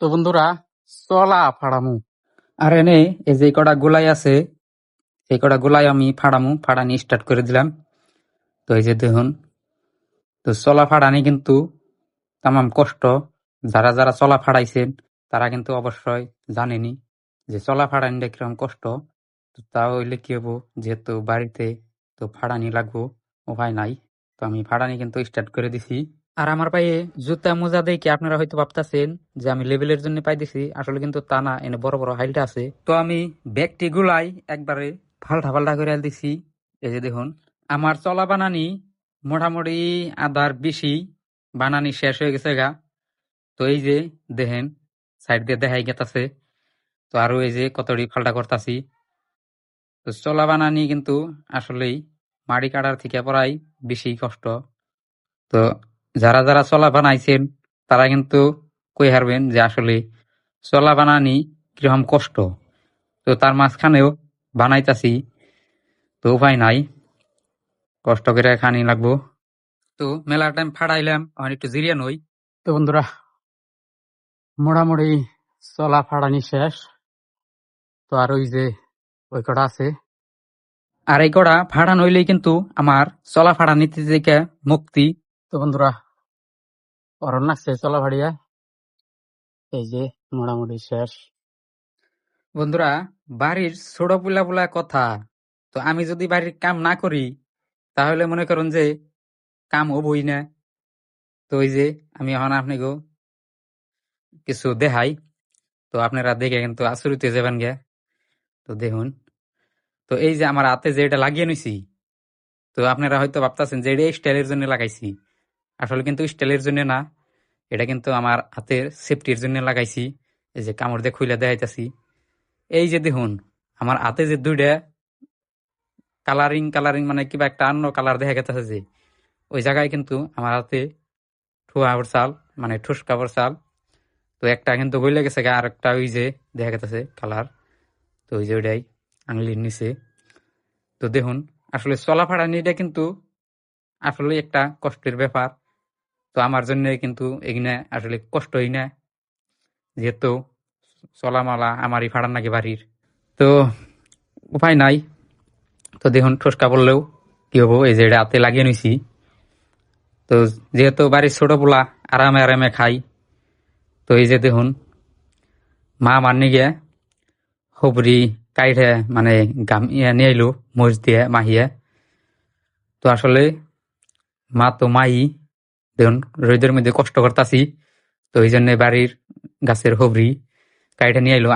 তো বন্ধুরা, চলা ফাড়ামু। আর এনে এই যে কটা গোলাই আছে, এই কটা গোলাই আমি ফাড়ামু, ফাড়ানি স্টার্ট করে দিলাম। তো এই যে দেখুন, তো চলা ফাড়ানি কিন্তু তামাম কষ্ট। যারা যারা চলা ফাড়াইছেন, তারা কিন্তু অবশ্যই জানেনি যে চলা ফাড়ানিটা কীরকম কষ্ট। তো তাও হইলে কি হব, যেহেতু বাড়িতে তো ফাড়ানি লাগবো, উপায় নাই। তো আমি ফাড়ানি কিন্তু স্টার্ট করে দিছি। আর আমার পায়ে জুতা মোজা দেখে আপনারা হয়তো ভাবতেছেন যে আমি লেভেলের জন্য পাই দিছি আসলে কিন্তু তা না, এনে বড় বড় হাইলটা আছে। তো আমি ব্যাগটি গুলাই একবারে ফাল্টা ফাল্টা করে দিছি এই যে দেখুন, আমার চলা বানানি মোটামুটি আধার বেশি, বানানি শেষ হয়ে গেছে গা। তো এই যে দেখেন, সাইড দিয়ে দেখাই গেতাছে। তো আরও এই যে কতটি ফাল্টা করতাছি। তো চলা বানানি কিন্তু আসলেই মাড়ি কাটার থেকে পড়াই বেশি কষ্ট। তো যারা যারা চলা বানাইছেন তারা কিন্তু কই হারবেন যে আসলে চলা বানানি কীরকম কষ্ট। তো তার মাঝখানেও বানাইতাছি তো উপায় নাই। কষ্ট করে খানি লাগবো। তো মেলা টাইম ফাড়াইলাম এখন একটু জিরিয়া নই। তো বন্ধুরা মোটামুটি চলা ফাড়ানি শেষ। তো আর ওই যে ওই কটা আছে? আর এই কড়া ফাড়া নইলেই কিন্তু আমার চলা ফাড়া নীতি থেকে মুক্তি। তো বন্ধুরা অরণ লাগছে চলা ফাড়িয়া এই যে মোটামুটি শেষ। বন্ধুরা, বাড়ির ছোট পুলা পুলা কথা। তো আমি যদি বাড়ির কাম না করি, তাহলে মনে করুন যে কাম হবই না। তো ওই যে আমি এখন আপনাকেও কিছু দেখাই। তো আপনারা দেখে কিন্তু আচরিত হয়ে যাবেন গে তো দেখুন, তো এই যে আমার হাতে যে এটা লাগিয়ে নিছি, তো আপনারা হয়তো ভাবতেছেন যে এটা স্টাইলের জন্য লাগাইছি। আসলে কিন্তু স্টাইলের জন্য না। এটা কিন্তু আমার হাতের সেফটির জন্য লাগাইছি। এই যে কামড় দিয়ে খুলে দেখাইতেছি। এই যে দেখুন, আমার হাতে যে দুইটা কালারিং কালারিং মানে কিবা একটা অন্য কালার দেখা গেছে যে, ওই জায়গায় কিন্তু আমার হাতে ঠুয়ার চাল মানে ঠুস কাপড় চাল তো একটা কিন্তু গইলে গেছে আর একটা ওই যে দেখা গেছে কালার তো ওই যে ওইটাই আঙলির নিচে। তো দেখুন, আসলে চলাফাড়া নিটা কিন্তু আসলে একটা কষ্টের ব্যাপার। তো আমার জন্য কিন্তু এখানে আসলে কষ্টই না যেহেতু চলামালা আমারই ফাড়ান নাকি বাড়ির। তো উপায় নাই। তো দেখুন, ঠোসকা পড়লেও কি হব? এই যে হাতে লাগিয়ে নিছি। তো যেহেতু বাড়ির ছোট পোলা, আরামে আরামে খাই। তো এই যে দেখুন, মা মান্নি গিয়ে হবরি কাইঠে মানে গাম ইয়ে নিয়ে আইলো মজ দিয়ে মাহিয়ে। তো আসলে মা তো মাই দেখুন, রোদের মধ্যে কষ্ট করতাছি, তো এই জন্য বাড়ির গাছের হবরি কাইঠে নিয়ে আইলো।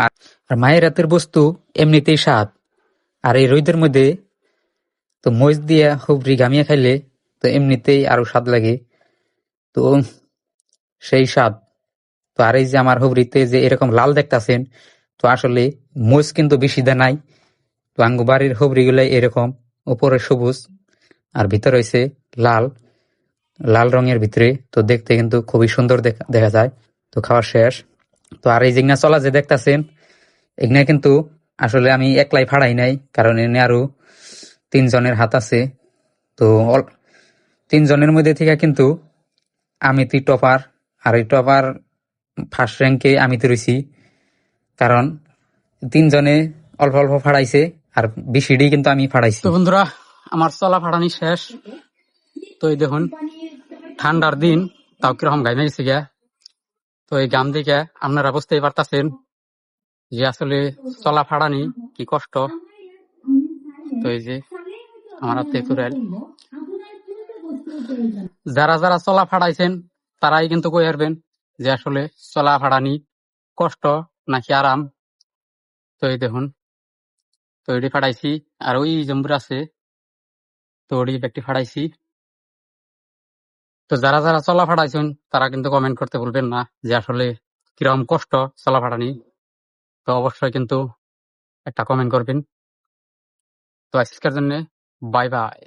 আর মায়ের রাতের বস্তু এমনিতেই স্বাদ। আর এই রোদের মধ্যে তো মজ দিয়া হবরি গামিয়ে খাইলে তো এমনিতেই আরও স্বাদ লাগে। তো সেই স্বাদ। তো আর এই যে আমার হবরিতে যে এরকম লাল দেখতাছেন, তো আসলে মোজ কিন্তু বেশি দেয় নাই। তো আঙ্গু বাড়ির হবরি গুলো এরকম, উপরে সবুজ, আর ভিতরে হয়েছে লাল। লাল রঙের ভিতরে। তো দেখতে কিন্তু খুবই সুন্দর দেখা যায়। তো খাওয়া শেষ। তো আর এই যেগুলা চলা যে দেখতাছেন এগুলা কিন্তু আসলে আমি একলাই ফাড়াই নাই, কারণ এনে আরও তিনজনের হাত আছে। তো তিনজনের মধ্যে থেকে কিন্তু আমি তুই টপার, আর এই টপার ফার্স্ট র্যাঙ্কে আমি তো রয়েছি কারণ তিনজনে অল্প অল্প ফাড়াইছে, আর বেশিডি কিন্তু আমি ফাড়াইছি। বন্ধুরা, আমার চলা ফাড়ানি শেষ। তো এই দেখুন ঠান্ডার দিন, তাও কীরকম গাইমে গেছে গিয়া তো এই গাম দিকে আপনারা বুঝতেই পারতাছেন যে আসলে চলা ফাড়ানি কি কষ্ট। তো এই যে আমার হাতে যারা যারা চলা ফাড়াইছেন তারাই কিন্তু কই হারবেন যে আসলে চলা ফাড়ানি কষ্ট নাকি আরাম। তো এই দেখুন তো এটি ফাড়াইছি আর ওই জম্বুর আছে, তো ওটি ব্যক্তি ফাড়াইছি তো যারা যারা চলা ফাটাইছেন, তারা কিন্তু কমেন্ট করতে বলবেন না যে আসলে কীরকম কষ্ট চলা ফাটানি। তো অবশ্যই কিন্তু একটা কমেন্ট করবেন। তো আজকের জন্য বাই বাই